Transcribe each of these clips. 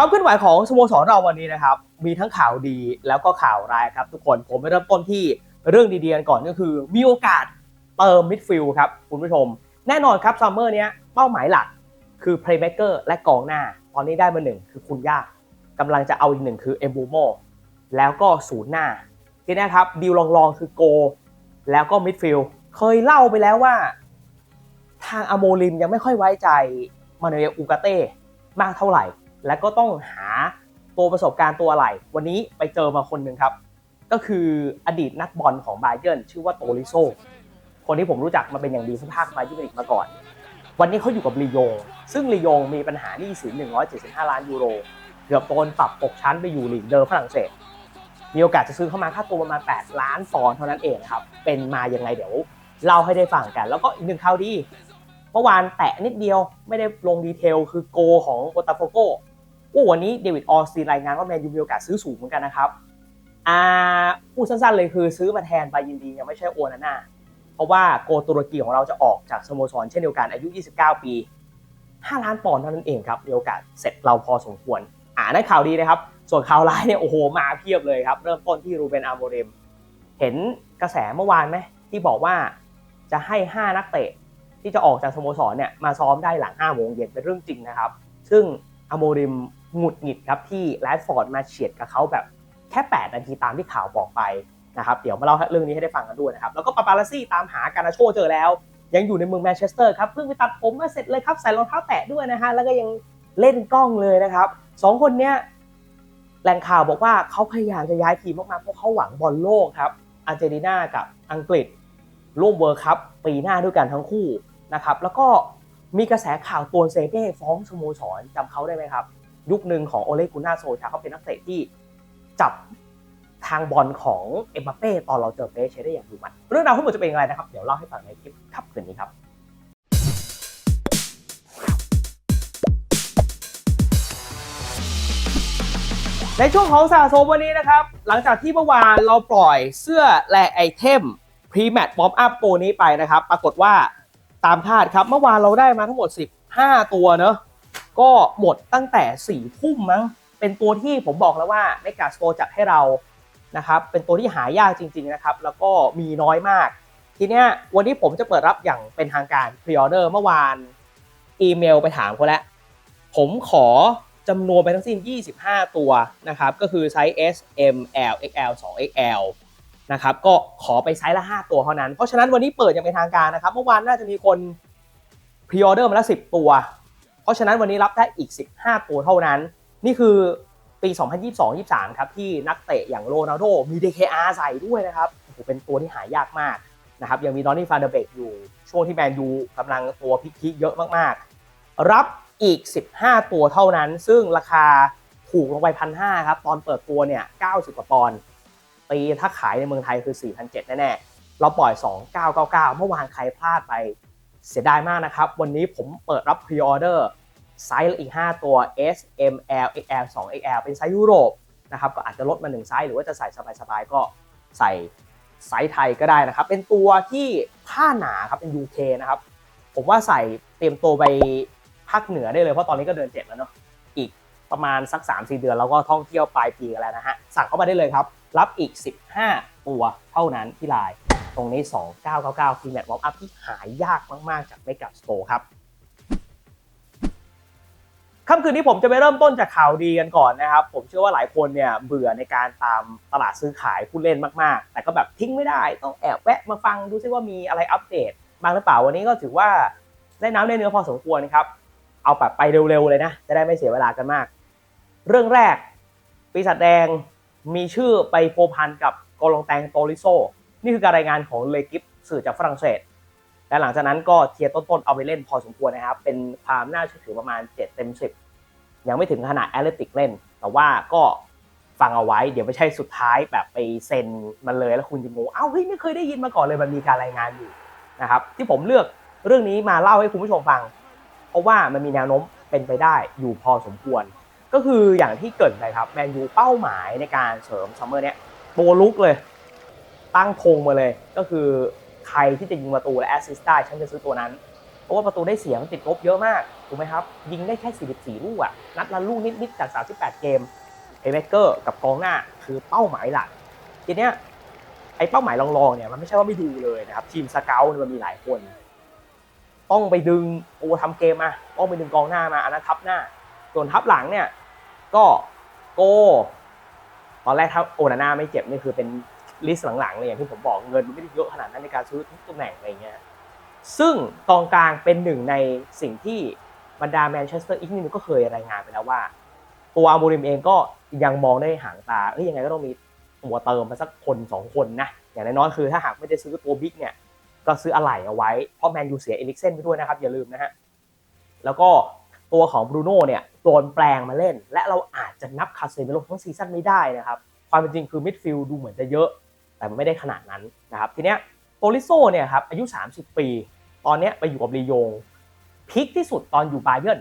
ความเคลื่อนไหวของสโมสรเราวันนี้นะครับ มีทั้งข่าวดีแล้วก็ข่าวร้ายครับ ทุกคนผมไปเริ่มต้นที่เรื่องดีๆกันก่อนก็คือ มีโอกาสเติมมิดฟิลด์ครับคุณผู้ชม แน่นอนครับซัมเมอร์เนี้ยเป้าหมายหลักคือเพลย์เม k เกอร์และกองหน้า ตอนนี้ได้มาหนึ่งคือคุณย่ากำลังจะเอาอีกหนึ่งคือเอมบูโมแล้วก็ศูนย์หน้าที่นี้ครับดีลลองๆคือโก แล้วก็มิดฟิลด์เคยเล่าไปแล้วว่า ทางอโมลิมยังไม่ค่อยไว้ใจมาเนลอูกาเต้มากเท่าไหร่ และก็ต้องหาตัวประสบการณ์ตัวอะไร วันนี้ไปเจอมาคนหนึ่งครับ ก็คืออดีตนักบอลของบาเยิร์นชื่อว่าโตริโซ คนที่ผมรู้จักมาเป็นอย่างดีผู้ภาคบาเยิร์นมาก่อน วันนี้เขาอยู่กับลียง ซึ่งลียงมีปัญหาหนี้สิน 175 ล้านยูโร เกือบโดนปรับตกชั้นไปอยู่ลีกเดิมฝรั่งเศส มีโอกาสจะซื้อเข้ามาค่าตัวประมาณ 8 ล้านปอนด์เท่านั้นเองครับ เป็นมายังไงเดี๋ยวเล่าให้ได้ฟังกัน แล้วก็อีกหนึ่งข่าวดีเมื่อวานแตะนิดเดียวไม่ได้ลงดีเทลคือโกของโบตาโฟโก โอ้วันนี้เดวิดออสตีรายงานว่าแมนยูมีโอกาสซื้อสูงเหมือนกันนะครับอ่าพูดสั้นๆเลยคือซื้อมาแทนบายินดียังไม่ใช่โอนาน่าเพราะว่าโกตุรกีของเราจะออกจากสโมสรเช่นเดียวกันอายุ 29 ปี 5 ล้านปอนด์เท่านั้นเองครับมีโอกาสเสร็จเราพอสมควร อ่านั่นข่าวดีนะครับ ส่วนข่าวร้ายเนี่ยโอ้โหมาเพียบเลยครับ เริ่มต้นที่รูเบนอาร์โมเรม เห็นกระแสเมื่อวานไหมที่บอกว่าจะให้ 5 นักเตะที่จะออกจากสโมสรเนี่ยมาซ้อมได้หลัง5โมงเย็นเป็นเรื่องจริงนะครับ ซึ่งอโมริม หงุดหงิดครับที่แรดฟอร์ดมาเฉียดกับเขาแบบแค่ 8 นาทีตามที่ข่าวบอกไปนะครับเดี๋ยวมาเล่าเรื่องนี้ให้ได้ฟังกันด้วยนะครับแล้วก็ปาปาลซี่ตามหาการนาโชเจอแล้ว ยังอยู่ในเมืองแมนเชสเตอร์ครับเพิ่งไปตัดผมมาเสร็จเลยครับใส่รองเท้าแตะด้วยนะฮะแล้วก็ยังเล่นกล้องเลยนะครับสองคนเนี้ยแหล่งข่าวบอกว่าเขาพยายามจะย้ายทีมมากๆเพราะเขาหวังบอลโลกครับอาร์เจนตินากับอังกฤษร่วมเวิร์คัพปีหน้าด้วยกันทั้งคู่นะครับแล้วก็มีกระแสข่าวตัวเซเบ้ฟ้องสโมสรจำเขาได้ไหมครับ ยุคหนึ่งของโอเลกุน่าโซชาเขาเป็นนักเตะที่จับทางบอลของเอ็มบัปเป้ตอนเราเจอเป้เชได้อย่างดูมัน เรื่องราวทั้งหมดจะเป็นอย่างไรนะครับ เดี๋ยวเล่าให้ฟังในคลิปครับคืนนี้ครับในช่วงของสะสมวันนี้นะครับ หลังจากที่เมื่อวานเราปล่อยเสื้อและไอเทมพรีแมตป๊อปอัพตัวนี้ไปนะครับ ปรากฏว่าตามคาดครับ เมื่อวานเราได้มาทั้งหมด 15 ตัวเนอะ ก็หมดตั้งแต่4ี่ทุ่มมั้ง เป็นตัวที่ผมบอกแล้วว่าในกาสโตจัดให้เรานะครับ เป็นตัวที่หายากจริงๆนะครับ แล้วก็มีน้อยมาก ทีเนี้ยวันนี้ผมจะเปิดรับอย่างเป็นทางการพรีออเดอร์เมื่อวานอีเมลไปถามเขาแล้ว ผมขอจำนวนไปทั้งสิ้น 25 ตัวนะครับ ก็คือไซส์ S M L XL 2 XL นะครับ ก็ขอไปไซส์ละ 5 ตัวเท่านั้น เพราะฉะนั้นวันนี้เปิดอย่างเป็นทางการนะครับ เมื่อวานน่าจะมีคนพรีออเดอร์มาล้ว10 ตัว ราะฉะนั้นวันนี้รับได้อีก 15 ตัวเท่านั้น นี่คือปี 2022-23 ครับที่นักเตะอย่างโรนัลโดมี DKR ใส่ด้วยนะครับโอ้โหเป็นตัวที่หายากมากนะครับยังมีดอนนี่ฟานเดเบกอยู่ช่วงที่แมนยูกำลังตัวพิกๆเยอะมากๆ รับอีก 15 ตัวเท่านั้น ซึ่งราคาถูกลงไปพันห้าครับ ตอนเปิดตัวเนี่ย 90 กว่าปอนด์ปีถ้าขายในเมืองไทยคือ 4,700 แน่ ๆ เราปล่อย 2999 เมื่อวานใครพลาดไป เสียดายมากนะครับ วันนี้ผมเปิดรับพรีออเดอร์ไซส์อีก 5 ตัว S M L XL 2 XL เป็นไซส์ยุโรปนะครับก็อาจจะลดมา 1 ไซส์หรือว่าจะใส่สบายๆก็ใส่ไซส์ไทยก็ได้นะครับ เป็นตัวที่ผ้าหนาครับเป็น UK นะครับ ผมว่าใส่เตรียมตัวไปภาคเหนือได้เลย เพราะตอนนี้ก็เดือนเจ็ดแล้วเนาะอีกประมาณสัก 3-4 เดือนแล้วก็ท่องเที่ยวปลายปีกันแล้วนะฮะสั่งเข้ามาได้เลยครับ รับอีก 15 ตัวเท่านั้นที่ไลน์ ตรงนี้ 2999 ฟีแมทวอล์อัพที่หายากมาก ๆ จากเมก a สโตร์ครับค่ำคืนนี้ผมจะไปเริ่มต้นจากข่าวดีกันก่อนนะครับ ผมเชื่อว่าหลายคนเนี่ยเบื่อในการตามตลาดซื้อขายผู้เล่นมากๆ แต่ก็แบบทิ้งไม่ได้ต้องแอบแวะมาฟังดูซิว่ามีอะไรอัปเดตบ้างหรือเปล่าวันนี้ก็ถือว่าได้น้ำได้เนื้อพอสมควรนะครับ เอาแบบไปเร็วๆเลยนะ จะได้ไม่เสียเวลากันมาก เรื่องแรกปีศาจแดงมีชื่อไปโพพันกับกอลองแตงโตริโซ นี่คือการรายงานของเลกิฟสื่อจากฝรั่งเศส และหลังจากนั้นก็เทียร์ต้นๆเอาไปเล่นพอสมควรนะครับ เป็นความน่าเชื่อถือประมาณ 7 เต็ม 10 ยังไม่ถึงขนาดแอตเลติกเล่น แต่ว่าก็ฟังเอาไว้ เดี๋ยวไม่ใช่สุดท้ายแบบไปเซ็นมันเลยแล้วคุณจะงงอ้าวเฮ้ยไม่เคยได้ยินมาก่อนเลยมันมีการรายงานอยู่นะครับที่ผมเลือกเรื่องนี้มาเล่าให้คุณผู้ชมฟัง เพราะว่ามันมีแนวโน้มเป็นไปได้อยู่พอสมควร ก็คืออย่างที่เกิดไปครับแมนยูเป้าหมายในการเสริมซัมเมอร์เนี้ยตัวลุกเลย ตั้งธงมาเลย ก็คือใครที่จะยิงประตูและแอสซิสต์ได้ฉันจะซื้อตัวนั้น เพราะว่าประตูได้เสียมันติดลบเยอะมากถูกไหมครับ ยิงได้แค่ 44 ลูกอะนัดละลูกนิดๆจาก 38 เกมเอเวเกอร์กับกองหน้าคือเป้าหมายหลักทีเนี้ยไอ้เป้าหมายรองๆเนี่ยมันไม่ใช่ว่าไม่ดูเลยนะครับ ทีมสเกลมันมีหลายคน ต้องไปดึงโอทำเกมมาต้องไปดึงกองหน้ามาอันนั้นทับหน้า ส่วนทับหลังเนี่ยก็โกตอนแรกถ้าโอนาน่าไม่เจ็บนี่คือเป็น ลิสต์หลังๆเลยอย่างที่ผมบอกเงินมันไม่ได้เยอะขนาดนั้นในการซื้อทุกตำแหน่งอะไรเงี้ยซึ่งกองกลางเป็นหนึ่งในสิ่งที่บรรดาแมนเชสเตอร์อีกนิดนึงก็เคยรายงานไปแล้วว่า ตัวอามูริมเองก็ยังมองได้ห่างตาเอ้ยยังไงก็ต้องมีตัวเติมมาสักคนสองคนนะ อย่างน้อยๆคือถ้าหากไม่ได้ซื้อตัวบิ๊กเนี่ย ก็ซื้ออะไหล่เอาไว้ เพราะแมนยูเสียเอลิกเซนไปด้วยนะครับ อย่าลืมนะฮะ แล้วก็ตัวของบรูโน่เนี่ยโดนแปลงมาเล่น และเราอาจจะนับคาเซมิโลทั้งซีซั่นไม่ได้นะครับ ความเป็นจริงคือมิดฟิลด์ดูเหมือนจะเยอะ แต่ไม่ได้ขนาดนั้นนะครับทีเนี้ยโตลิโซเนี่ยครับอายุ 30 ปี ตอนเนี้ยไปอยู่กับลียงพีคที่สุดตอนอยู่บาเยิร์น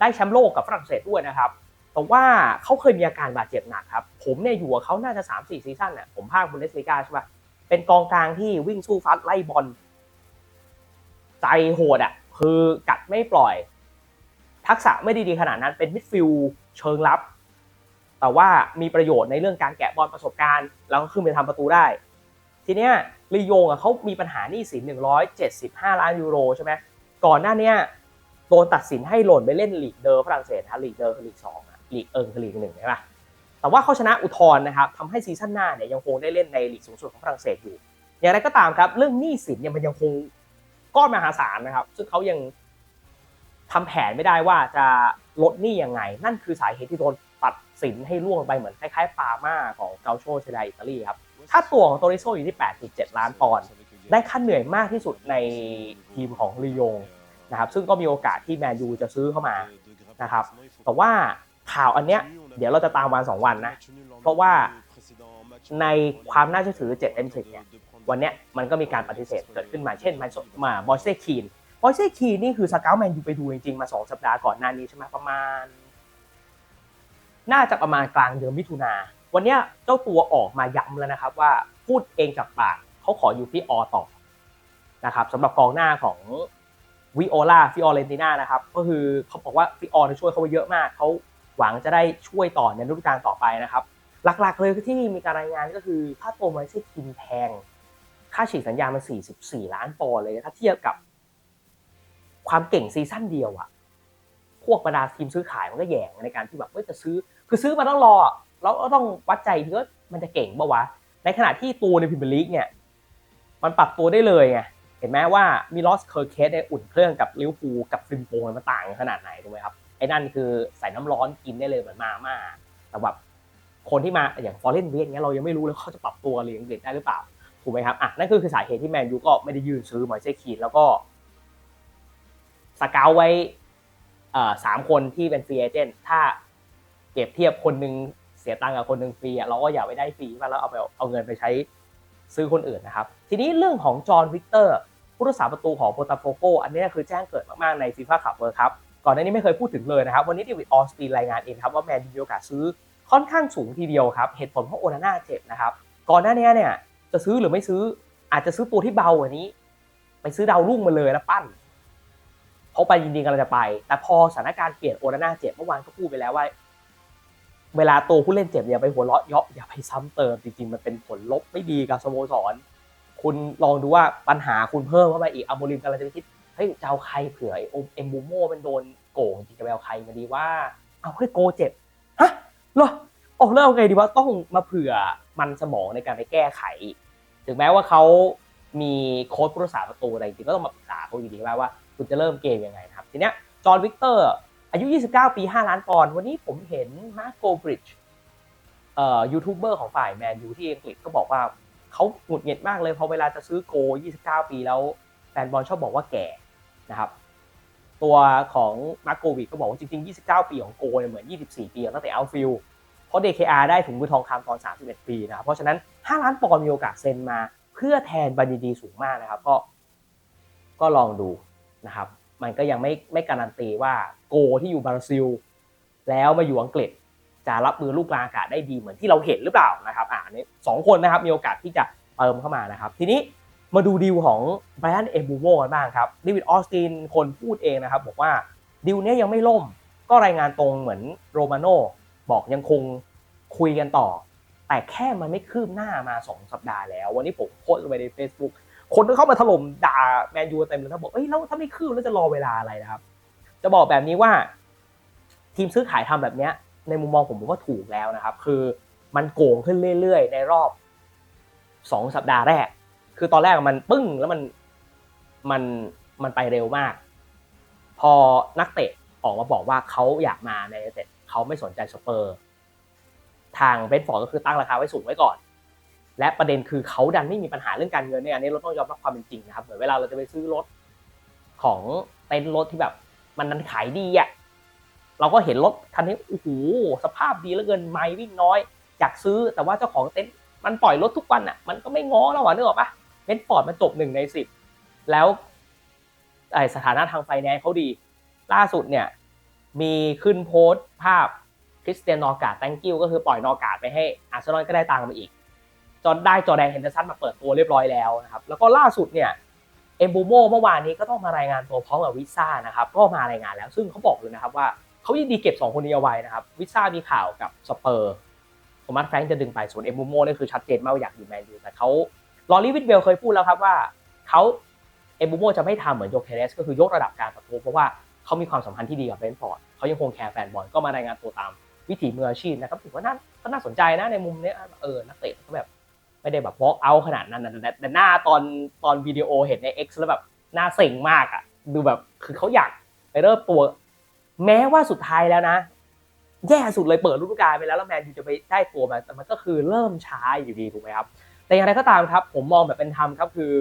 ได้แชมป์โลกกับฝรั่งเศสด้วยนะครับแต่ว่าเขาเคยมีอาการบาดเจ็บหนักครับผมเนี่ยอยู่กับเขาน่าจะ3-4ซีซั่นน่ะผมภาคบุนเดสลีกาใช่ปะเป็นกองกลางที่วิ่งสู้ฟัดไล่บอลใจโหดอะคือกัดไม่ปล่อย ทักษะไม่ได้ดีขนาดนั้นเป็นมิดฟิลด์เชิงรับ แต่ว่ามีประโยชน์ในเรื่องการแกะบอลประสบการณ์ แล้วก็ขึ้นไปทำประตูได้ ทีเนี้ยลียงอะเขามีปัญหาหนี้สิน 175 ล้านยูโรใช่ไหมก่อนหน้าเนี้ยโดนตัดสินให้หล่นไปเล่นลีกเดอร์ฝรั่งเศสนะลีกเดอร์คือลีกสองอะลีกเอิงคือลีกหนึ่งใช่ปะแต่ว่าเขาชนะอุทธรณ์นะครับทำให้ซีซั่นหน้าเนี่ยยังคงได้เล่นในลีกสูงสุดของฝรั่งเศสอยู่ อย่างไรก็ตามครับ เรื่องหนี้สินเนี่ยมันยังคงก้อนมหาศาลนะครับ ซึ่งเขายังทำแผนไม่ได้ว่าจะลดหนี้ยังไง นั่นคือสาเหตุที่โดน สินให้ล่วงไปเหมือนคล้ายๆปาม่าของเกาโชเชดาอิตาลีครับค่าตัวของโตริโซอยู่ที่ 8.7 ล้านปอนด์ได้ค่าเหนื่อยมากที่สุดในทีมของลียงนะครับซึ่งก็มีโอกาสที่แมนยูจะซื้อเข้ามานะครับแต่ว่าข่าวอันเนี้ยเดี๋ยวเราจะตามวันสองวันนะ เพราะว่าในความน่าเชื่อถือ7เต็ม10เนี่ยวันเนี้ยมันก็มีการปฏิเสธเกิดขึ้นมาเช่นมาบอยเซ่คีนบอยเซ่คีนนี่คือสเกลแมนยูไปดูจริงๆมา 2 สัปดาห์ก่อนหน้านี้ใช่ไหมประมาณ น่าจะประมาณกลางเดือนมิถุนา วันนี้เจ้าตัวออกมาย้ำแล้วนะครับว่าพูดเองจากปากเขาขออยู่ที่อต่อนะครับสำหรับกองหน้าของวิโอลาฟิออเรนติน่านะครับ ก็คือเขาบอกว่าฟิออช่วยเขาไปเยอะมาก เขาหวังจะได้ช่วยต่อในฤดูกาลต่อไปนะครับ หลักๆเลยที่มีการรายงานก็คือค่าตัวไมซี่คินแพง ค่าฉีกสัญญามัน 44 ล้านปอนด์เลยถ้าเทียบกับความเก่งซีซั่นเดียวอะ พวกบรรดาทีมซื้อขายมันก็แย่งในการที่แบบเฮ้ยจะซื้อ คือซื้อมาต้องรอแล้วก็ต้องวัดใจทีว่ามันจะเก่งปะวะ ในขณะที่ตัวในพรีเมียร์ลีกเนี่ย มันปรับตัวได้เลยไงเห็นไหมว่ามีลอสเคอร์เคสเนี่ยอุ่นเครื่องกับลิวพูกับฟิมโปมันต่างขนาดไหนถูกไหมครับไอ้นั่นคือใส่น้ำร้อนกินได้เลยเหมือนมาม่าแต่แบบคนที่มาอย่างฟอร์เรนเวียนเงี้ยเรายังไม่รู้เลยเขาจะปรับตัวเรียงเด็ดได้หรือเปล่าถูกไหมครับอะนั่นคือคือสาเหตุที่แมนยูก็ไม่ได้ยืนซื้อมอยเซคีนแล้วก็สเกลไว้ สามคนที่เป็นฟรีเอเจนต์ถ้าเก็บเทียบคนหนึ่งเสียตังค์กับคนหนึ่งฟรีเราก็อย่าไปได้ฟรีมาแล้วเอาไปเอาเงินไปใช้ซื้อคนอื่นนะครับ ทีนี้เรื่องของจอห์นวิกเตอร์ผู้รักษาประตูของโปรตาโฟโกอันนี้คือแจ้งเกิดมากๆในฟีฟ่าคัพเวิร์ครับ ก่อนหน้านี้ไม่เคยพูดถึงเลยนะครับ วันนี้ดิวิดออสตีนรายงานเองครับว่าแมนยูมีโอกาสซื้อค่อนข้างสูงทีเดียวครับ เหตุผลเพราะโอนาน่าเจ็บนะครับ ก่อนหน้านี้เนี่ยจะซื้อหรือไม่ซื้ออาจจะซื้อตัวที่เบากว่านี้ ไปซื้อดาวรุ่งมาเลยแล้วปั้น เขาไปยินดีกันเราจะไป แต่พอสถานการณ์เปลี่ยนโอนาน่าเจ็บเมื่อวานก็พูดไปแล้วว่า เวลาตัวผู้เล่นเจ็บอย่าไปหัวเราะเยาะอย่าไปซ้ำเติมจริงๆ มันเป็นผลลบไม่ดีกับสโมสร คุณลองดูว่าปัญหาคุณเพิ่มเข้ามาอีกอโมริมกำลังจะไปคิดเฮ้ยจะเอาใครเผื่อเอ็มบูโม่มันโดนโกงจริงจะไปเอาใครมาดีว่า เอาเฮ้ยโกเจ็บฮะเหรอโอ้แล้วเอาไงดีว่าต้องมาเผื่อมันสมองในการไปแก้ไข ถึงแม้ว่าเขามีโค้ชผู้รักษาประตูอะไรจริงก็ต้องมาปรึกษาเขาอยู่ดีว่าว่า คุณจะเริ่มเกมยังไงนะครับ ทีเนี้ยจอห์นวิกเตอร์อายุ 29 ปี 5 ล้านปอนด์วันนี้ผมเห็นมาร์โกบริดจ์เอ่อยูทูบเบอร์ของฝ่ายแมนยูที่อังกฤษก็บอกว่าเขาหงุดหงิดมากเลยพอเวลาจะซื้อโก 29 ปีแล้วแฟนบอลชอบบอกว่าแก่นะครับ ตัวของมาร์โกวิดก็บอกว่าจริง ๆ 29 ปีของโกเนี่ยเหมือน 24 ปีตั้งแต่เอัลฟิลเพราะ DKR ได้ถุงมือทองคำตอน 31 ปีนะครับเพราะฉะนั้น 5 ล้านปอนด์มีโอกาสเซ็นมา เพื่อแทนบัญญีดีสูงมากนะครับ ก็ก็ลองดู นะครับ มันก็ยังไม่ไม่การันตีว่าโกที่อยู่บราซิล แล้วมาอยู่อังกฤษ จะรับมือลูกกลางอากาศได้ดีเหมือนที่เราเห็นหรือเปล่านะครับอ่านี่สองคนนะครับมีโอกาสที่จะเติมเข้ามานะครับ ทีนี้มาดูดีลของไบรอันเอบูโวกันบ้างครับเดวิดออสตินคนพูดเองนะครับ บอกว่าดีลนี้ยังไม่ล่ม ก็รายงานตรงเหมือนโรมาโน่บอกยังคงคุยกันต่อ แต่แค่มันไม่คืบหน้ามา 2 สัปดาห์แล้ว วันนี้ผมโพสต์ไปใน Facebook คนก็เข้ามาถล่มด่าแมนยูเต็มเลยนะบอกเอ้ยแล้วถ้าไม่คืบแล้วจะรอเวลาอะไรนะครับ จะบอกแบบนี้ว่า ทีมซื้อขายทำแบบเนี้ย ในมุมมองผมผมว่าถูกแล้วนะครับ คือมันโกงขึ้นเรื่อยๆ ในรอบสองสัปดาห์แรก คือตอนแรกมันปึ้งแล้วมันมันมันไปเร็วมาก พอนักเตะออกมาบอกว่าเขาอยากมาในเต็ดเขาไม่สนใจสเปอร์ ทางเบนฟอร์ดก็คือตั้งราคาไว้สูงไว้ก่อน และประเด็นคือเขาดันไม่มีปัญหาเรื่องการเงินเนี่ยอันนี้เราต้องยอมรับความเป็นจริงนะครับเหมือนเวลาเราจะไปซื้อรถของเต็นท์รถที่แบบมันนั้นขายดีอะเราก็เห็นรถคันนี้โอ้โหสภาพดีเหลือเกินไม่วิ่งน้อยอยากซื้อแต่ว่าเจ้าของเต็นท์มันปล่อยรถทุกวันอะมันก็ไม่ง้อแล้วอะนึกออกปะเบนฟอร์ดมันจบหนึ่งในสิบแล้วไอสถานะทางไฟแนนซ์เขาดี ล่าสุดเนี่ยมีขึ้นโพสต์ภาพคริสเตียนนอร์การ์ด thank you ก็คือปล่อยนอร์การ์ดไปให้อาร์เซนอลก็ได้ตังค์มาอีก จนได้จอแดนเฮนเดอร์สันมาเปิดตัวเรียบร้อยแล้วนะครับแล้วก็ล่าสุดเนี่ยเอมบูโมเมื่อวานนี้ก็ต้องมารายงานตัวพร้อมกับวิซ่านะครับก็มารายงานแล้วซึ่งเขาบอกเลยนะครับว่าเขายินดีเก็บ 2 คนนี้เอาไว้นะครับวิซ่ามีข่าวกับสเปอร์โทมัสแฟรงค์จะดึงไปส่วนเอมบูโมนี่คือชัดเจนมากว่าอยากอยู่แมนยูแต่เขาลอรีวิดเวลเคยพูดแล้วครับว่าเขาเอมบูโมจะไม่ทำเหมือนโยเคเรสก็คือยกระดับการประตูเพราะว่าเขามีความสัมพันธ์ที่ดีกับเบรนท์ฟอร์ดเขายังคงแคร์แฟนบอลก็มารายงานตัวตามวิถีมืออาชีพนะครับถือว่าน่าก็น่าสนใจนะในมุมนี้เออนักเตะก็แบบ ไม่ได้แบบ walk out ขนาดนั้นนะแต่แต่หน้าตอนตอนวิดีโอเห็นใน X แล้วแบบหน้าเซ็งมากอะ ดูแบบคือเขาอยากไปเริ่มตัว แม้ว่าสุดท้ายแล้วนะ แย่สุดเลยเปิดฤดูกาลไปแล้วแล้วแมนยูจะไปได้ตัวมาแต่มันก็คือเริ่มช้าอยู่ดีถูกไหมครับ แต่อย่างไรก็ตามครับ ผมมองแบบเป็นธรรมครับคือ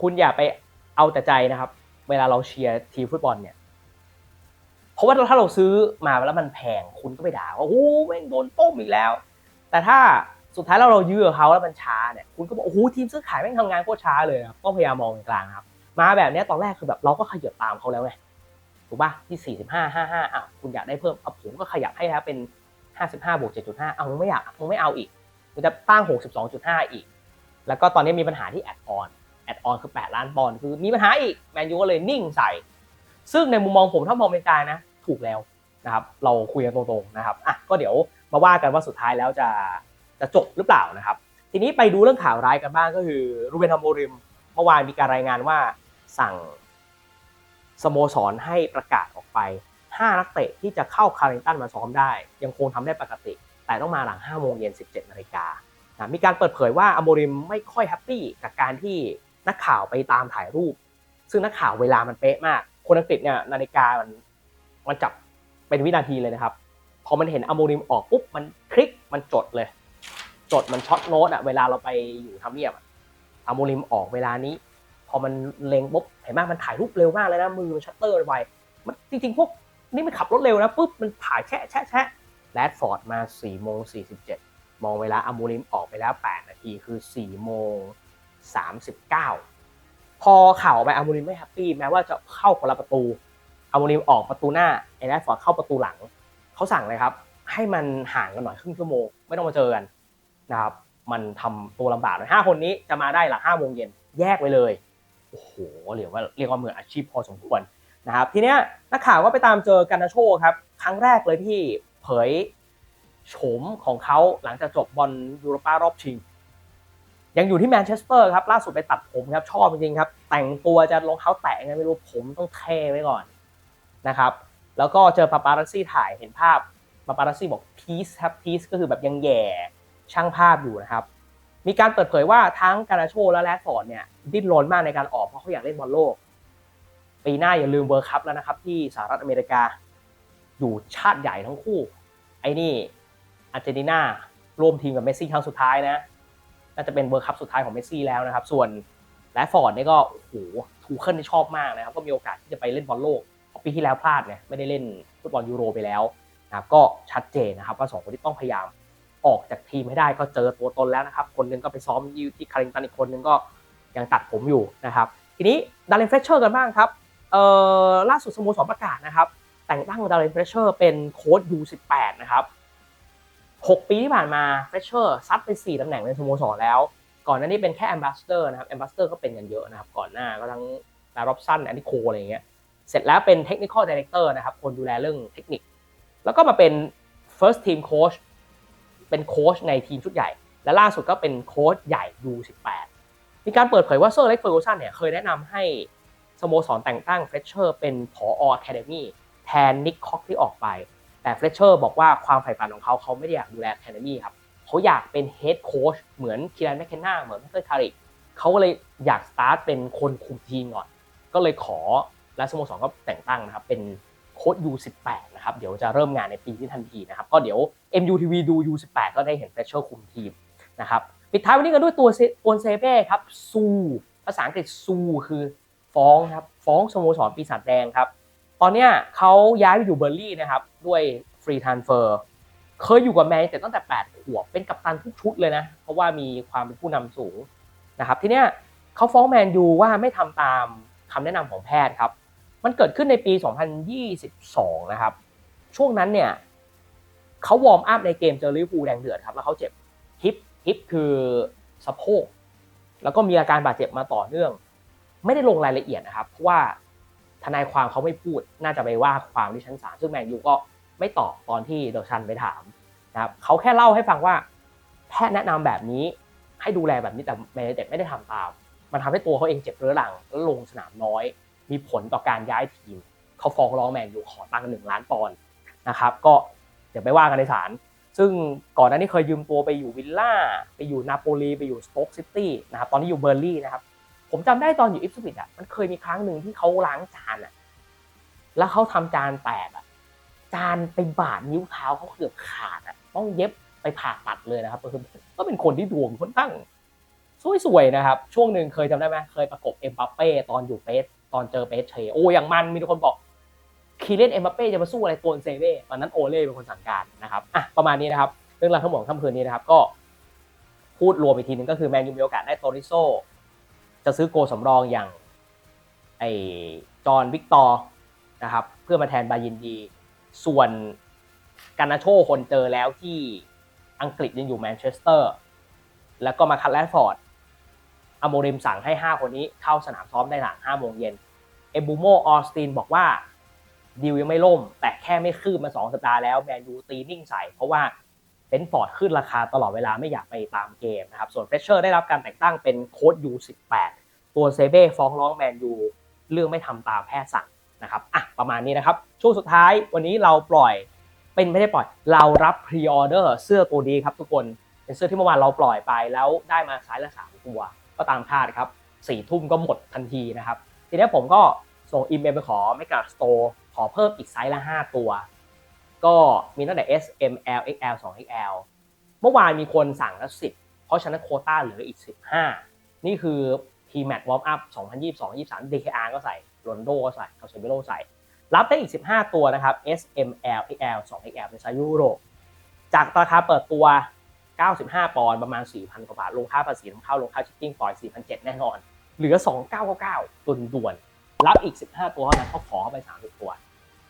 คุณอย่าไปเอาแต่ใจนะครับ เวลาเราเชียร์ทีมฟุตบอลเนี่ยเพราะว่าถ้าเราซื้อมาแล้วมันแพงคุณก็ไปด่าว่าโอ้โหแม่งโดนต้มอีกแล้ว แต่ถ้า สุดท้ายเราเรายื้อกับเขาแล้วมันช้าเนี่ยคุณก็บอกโอ้โหทีมซื้อขายแม่งทำงานโคตรช้าเลยครับต้องพยายามมองกลางครับ มาแบบนี้ตอนแรกคือแบบเราก็ขยับตามเขาแล้วไงถูกป่ะที่ 45 55อะคุณอยากได้เพิ่มเอาผมก็ขยับให้แล้วเป็น 55บวก7.5เอามึงไม่อยากมึงไม่เอาอีกคุณจะตั้ง 62.5 อีก แล้วก็ตอนนี้มีปัญหาที่แอดออนแอดออนคือ 8 ล้านปอนด์คือมีปัญหาอีกแมนยูก็เลยนิ่งใส่ ซึ่งในมุมมองผมถ้ามองเป็นกลางนะ ถูกแล้วนะครับ เราคุยกันตรงๆนะครับอะก็เดี๋ยวมาว่ากันว่าสุดท้ายแล้วจะ จะจบหรือเปล่านะครับ ทีนี้ไปดูเรื่องข่าวร้ายกันบ้างก็คือรูเบนฮามโมริมเมื่อวานมีการรายงานว่าสั่งสโมสรให้ประกาศออกไป 5 นักเตะที่จะเข้าคาริงตันมาซ้อมได้ ยังคงทำได้ปกติ แต่ต้องมาหลัง 5 โมงเย็น 17 นาฬิกานะมีการเปิดเผยว่าอโมริมไม่ค่อยแฮปปี้กับการที่นักข่าวไปตามถ่ายรูป ซึ่งนักข่าวเวลามันเป๊ะมาก คนอังกฤษเนี่ยนาฬิกามันมันจับเป็นวินาทีเลยนะครับ พอมันเห็นอโมริมออกปุ๊บมันคลิกมันจดเลย จดมันช็อตโน้ตอะเวลาเราไปอยู่ทำเนียบอะอโมริมออกเวลานี้ พอมันเล็งปุ๊บเห็นไหมมันถ่ายรูปเร็วมากเลยนะมือมันชัตเตอร์ไวมันจริงๆพวกนี่มันขับรถเร็วนะปุ๊บมันถ่ายแชะแชะแชะแรดฟอร์ดมา4โมง47มองเวลาอโมริมออกไปแล้ว8นาทีคือ4โมง39พอข่าวออกไปอโมริมไม่แฮปปี้แม้ว่าจะเข้าคนละประตูอโมริมออกประตูหน้าไอ้แรดฟอร์ดเข้าประตูหลังเขาสั่งเลยครับ ให้มันห่างกันหน่อยครึ่งชั่วโมงไม่ต้องมาเจอกัน นะครับมันทำตัวลำบากเลยห้าคนนี้จะมาได้หลังห้าโมงเย็นแยกไปเลยโอ้โหเรียกว่าเรียกว่ามืออาชีพพอสมควรนะครับทีเนี้ยนักข่าวก็ไปตามเจอกันนาโชครับครั้งแรกเลยที่เผยโฉมของเขาหลังจากจบบอลยูโรปารอบชิง ยังอยู่ที่แมนเชสเตอร์ครับล่าสุดไปตัดผมครับชอบจริงๆครับ แต่งตัวจะรองเท้าแตะไงไม่รู้ผมต้องเทไว้ก่อนนะครับแล้วก็เจอปาปารัสซี่ถ่ายเห็นภาพปาปารัสซี่บอกพีซครับพีซก็คือแบบยังแย่ ช่างภาพอยู่นะครับ มีการเปิดเผยว่าทั้งการาโชและแรดฟอร์ดเนี่ยดิ้นรนมากในการออกเพราะเขาอยากเล่นบอลโลก ปีหน้าอย่าลืมเวิร์คัพแล้วนะครับ ที่สหรัฐอเมริกา อยู่ชาติใหญ่ทั้งคู่ ไอ้นี่อาร์เจนตินาร่วมทีมกับเมสซี่ครั้งสุดท้ายนะน่าจะเป็นเวิร์คัพสุดท้ายของเมสซี่แล้วนะครับ ส่วนแรดฟอร์ดนี่ก็โอ้โหทูเคิลที่ชอบมากนะครับ ก็มีโอกาสที่จะไปเล่นบอลโลกปีที่แล้วพลาดไงไม่ได้เล่นฟุตบอลยูโรไปแล้วนะครับก็ชัดเจนนะครับว่าสองคนที่ต้องพยายาม ออกจากทีมให้ได้ก็เจอตัวตนแล้วนะครับ คนหนึงก็ไปซ้อมอยู่ที่คาริงตันอีกคนหนึงก็ยังตัดผมอยู่นะครับ ทีนี้ดาร์เรนเฟเชอร์กันบ้างครับเอ่อล่าสุดสโมสรประกาศนะครับ แต่งตั้งดาร์เรนเฟเชอร์เป็นโค้ช U18 นะครับ6ปีที่ผ่านมาเฟเชอร์ซัดไป4ตำแหน่งในสโมสรแล้ว ก่อนหน้านี้เป็นแค่ ambassador นะครับ ambassador ก็เป็นกันเยอะนะครับ ก่อนหน้าก็ทั้งลาร็อบสันแอนดิโคอะไรอย่างเงี้ยเสร็จแล้วเป็น technical director นะครับคนดูแลเรื่องเทคนิค แล้วก็มาเป็น first team coach เป็นโค้ชในทีมชุดใหญ่ และล่าสุดก็เป็นโค้ชใหญ่ U18 มีการเปิดเผยว่าเซอร์เล็กเฟอร์กูสันเนี่ยเคยแนะนำให้สโมสรแต่งตั้งเฟรชเชอร์เป็นผอ Academy แทนนิกคอกที่ออกไป แต่เฟรชเชอร์บอกว่าความใฝ่ฝันของเขาเขาไม่ได้อยากดูแล Academy ครับเขาอยากเป็นเฮดโค้ชเหมือนคีรันแมคเคนนาเหมือนเตอร์คาริกเขาก็เลยอยากสตาร์ทเป็นคนคุมทีมก่อน ก็เลยขอและสโมสรก็แต่งตั้งนะครับเป็น ค้ช U18 นะครับเดี๋ยวจะเริ่มงานในปีนี้ทันทีนะครับก็เดี๋ยว MUTV ดู U18 ก็ได้เห็นเฟรชเชอร์คุมทีมนะครับปิดท้ายวันนี้กันด้วยตัวโอนเซเบ้ครับซูภาษาอังกฤษซูคือฟ้องครับฟ้องสโมสรปีศาจแดงครับ ตอนเนี้ยเขาย้ายไปอยู่เบอร์ลี่นะครับด้วยฟรีทานเฟอร์เคยอยู่กับแมนแต่ตั้งแต่ 8 ขวบเป็นกัปตันทุกชุดเลยนะ เพราะว่ามีความเป็นผู้นำสูงนะครับทีเนี้ยเขาฟ้องแมนยูว่าไม่ทำตามคำแนะนำของแพทย์ครับ มันเกิดขึ้นในปี 2022 นะครับ ช่วงนั้นเนี่ยเขาวอร์มอัพในเกมเจอลิเวอร์พูลแดงเดือดครับ แล้วเขาเจ็บฮิปฮิปคือสะโพก แล้วก็มีอาการบาดเจ็บมาต่อเนื่อง ไม่ได้ลงรายละเอียดนะครับ เพราะว่าทนายความเขาไม่พูด น่าจะไปว่าความที่ชั้นศาลซึ่งแมนยูก็ไม่ตอบตอนที่เดอชันไปถามนะครับเขาแค่เล่าให้ฟังว่า แพทย์แนะนำแบบนี้ให้ดูแลแบบนี้แต่แมนยูไม่ได้ทำตาม มันทำให้ตัวเขาเองเจ็บเรื้อรังแล้วลงสนามน้อย มีผลต่อการย้ายทีม เขาฟ้องร้องแมนยูขอตังค์หนึ่งล้านปอนด์นะครับ ก็เดี๋ยวไปว่ากันในศาลซึ่งก่อนหน้านี้เคยยืมตัวไปอยู่วิลล่าไปอยู่นาโปลีไปอยู่สโต๊กซิตี้นะครับตอนนี้อยู่เบอร์ลี่นะครับ ผมจำได้ตอนอยู่อิฟสวิตอะมันเคยมีครั้งหนึ่งที่เขาล้างจานอะแล้วเขาทำจานแตกอะจานไปบาดนิ้วเท้าเขาเกือบขาดอะต้องเย็บไปผ่าตัดเลยนะครับก็คือก็เป็นคนที่ดวงค่อนข้างสวยๆนะครับ ช่วงหนึ่งเคยจำได้ไหมเคยประกบเอ็มบัปเป้ตอนอยู่เปส ตอนเจอเปสเชโอ้อย่างมันมีทุกคนบอกคีเลนเอ็มบัปเป้จะมาสู้อะไรตัวเซเว่ตอนนั้นโอเล่เป็นคนสั่งการนะครับอะประมาณนี้นะครับ เรื่องราวทั้งหมดของค่ำคืนนี้นะครับก็พูดรวมอีกทีหนึงก็คือแมนยูมีโอกาสได้โตริโซจะซื้อโกสำรองอย่างไอจอห์นวิกตอร์นะครับเพื่อมาแทนบายินดี ส่วนการนาโชคนเจอแล้วที่อังกฤษยังอยู่แมนเชสเตอร์ แล้วก็มาคัตแลนฟอร์ด อโมริมสั่งให้ 5 คนนี้เข้าสนามซ้อมได้หลัง5โมงเย็นเอบูโมออสตินบอกว่าดีลยังไม่ล่ม แต่แค่ไม่คืบมา 2 สัปดาห์แล้วแมนยูตีนิ่งใส่เพราะว่าเบนฟอร์ดขึ้นราคาตลอดเวลาไม่อยากไปตามเกมนะครับ ส่วนเฟรชเชอร์ได้รับการแต่งตั้งเป็นโค้ชยู18 ตัวเซเบ้ฟ้องร้องแมนยูเรื่องไม่ทำตามแพทย์สั่งนะครับอะประมาณนี้นะครับ ช่วงสุดท้ายวันนี้เราปล่อยเป็นไม่ได้ปล่อย เรารับพรีออเดอร์เสื้อตัวดีครับทุกคนเป็นเสื้อที่เมื่อวานเราปล่อยไปแล้วได้มาไซส์ละสามตัว ก็ตามคาดครับสี่ทุ่มก็หมดทันทีนะครับ ทีนี้ผมก็ส่งอีเมลไปขอไม่กาสโตร์ขอเพิ่มอีกไซส์ละ 5 ตัว ก็มีตั้งแต่ S M L X L 2 X L เมื่อวานมีคนสั่งแล้ว 10 เพราะฉะนั้นโคต้าเหลืออีก 15 นี่คือ T Mat Warm Up 2022 23 DKR ก็ใส่โรนโดก็ใส่คาเซมิโลใส่ รับได้อีก 15 ตัวนะครับ S M L X L 2 X L เป็นไซส์ยุโรปจากราคาเปิดตัว 95 ปอนด์ประมาณ 4,000 กว่าบาท ลงค่าภาษีนำเข้า ลงค่าชิปปิ้งปล่อย4,700 แน่นอน เหลือ 2,999ตุนด่วน รับอีก 15 ตัวเท่านั้นเขาขอเข้าไป 30 ตัว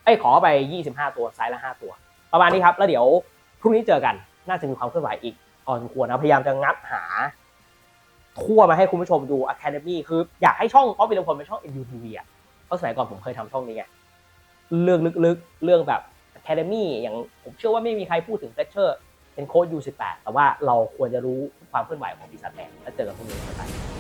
เอ้ยขอไป 25 ตัวไซส์ละ 5 ตัว ประมาณนี้ครับ แล้วเดี๋ยวพรุ่งนี้เจอกัน น่าจะมีความเคลื่อนไหวอีกพอสมควรนะ พยายามจะงัดหา ทั่วมาให้คุณผู้ชมดู Academy คืออยากให้ช่องป๊อปวิลพลเป็นช่อง MUTV อะ เพราะสมัยก่อนผมเคยทำช่องนี้ไง เรื่องลึกๆ เรื่องแบบ Academy อย่างผมเชื่อว่าไม่มีใครพูดถึงเฟชเชอร์ เป็นโค้ช U18 แต่ว่าเราควรจะรู้ความเคลื่อนไหวของปีศาจแดงและเจอกันพรุ่งนี้นะครับ